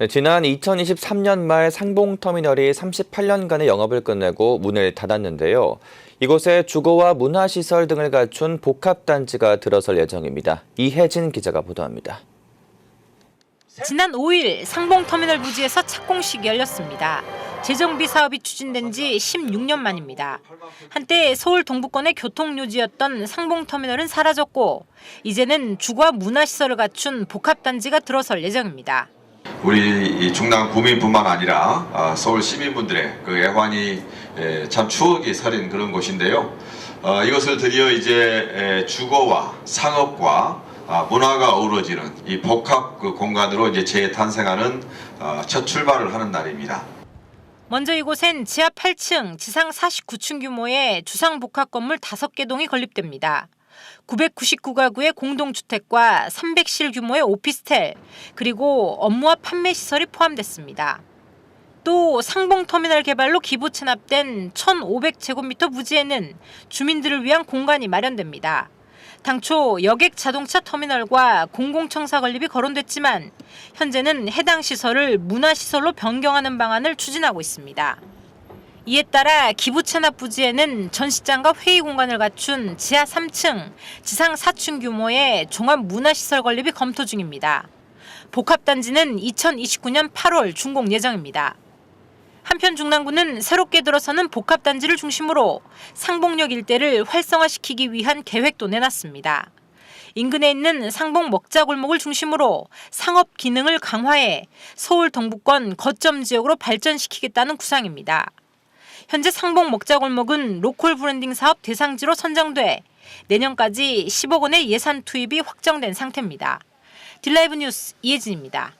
네, 지난 2023년 말 상봉터미널이 38년간의 영업을 끝내고 문을 닫았는데요. 이곳에 주거와 문화시설 등을 갖춘 복합단지가 들어설 예정입니다. 이혜진 기자가 보도합니다. 지난 5일 상봉터미널 부지에서 착공식이 열렸습니다. 재정비 사업이 추진된 지 16년 만입니다. 한때 서울 동부권의 교통요지였던 상봉터미널은 사라졌고 이제는 주거와 문화시설을 갖춘 복합단지가 들어설 예정입니다. 우리 이 중남 구민뿐만 아니라 아, 서울 시민분들의 그 애환이 에, 참 추억이 서린 그런 곳인데요. 어, 이것을 드디어 이제 에, 주거와 상업과 아, 문화가 어우러지는 이 복합 그 공간으로 이제 재탄생하는 어, 첫 출발을 하는 날입니다. 먼저 이곳엔 지하 8층, 지상 49층 규모의 주상복합 건물 5개 동이 건립됩니다. 999가구의 공동주택과 300실 규모의 오피스텔, 그리고 업무와 판매 시설이 포함됐습니다. 또 상봉터미널 개발로 기부 체납된 1,500제곱미터 부지에는 주민들을 위한 공간이 마련됩니다. 당초 여객 자동차 터미널과 공공청사 건립이 거론됐지만 현재는 해당 시설을 문화시설로 변경하는 방안을 추진하고 있습니다. 이에 따라 기부 체납 부지에는 전시장과 회의 공간을 갖춘 지하 3층, 지상 4층 규모의 종합 문화시설 건립이 검토 중입니다. 복합단지는 2029년 8월 준공 예정입니다. 한편 중랑구는 새롭게 들어서는 복합단지를 중심으로 상봉역 일대를 활성화시키기 위한 계획도 내놨습니다. 인근에 있는 상봉 먹자골목을 중심으로 상업 기능을 강화해 서울 동부권 거점 지역으로 발전시키겠다는 구상입니다. 현재 상봉 먹자골목은 로컬 브랜딩 사업 대상지로 선정돼 내년까지 10억 원의 예산 투입이 확정된 상태입니다. 딜라이브 뉴스 이혜진입니다.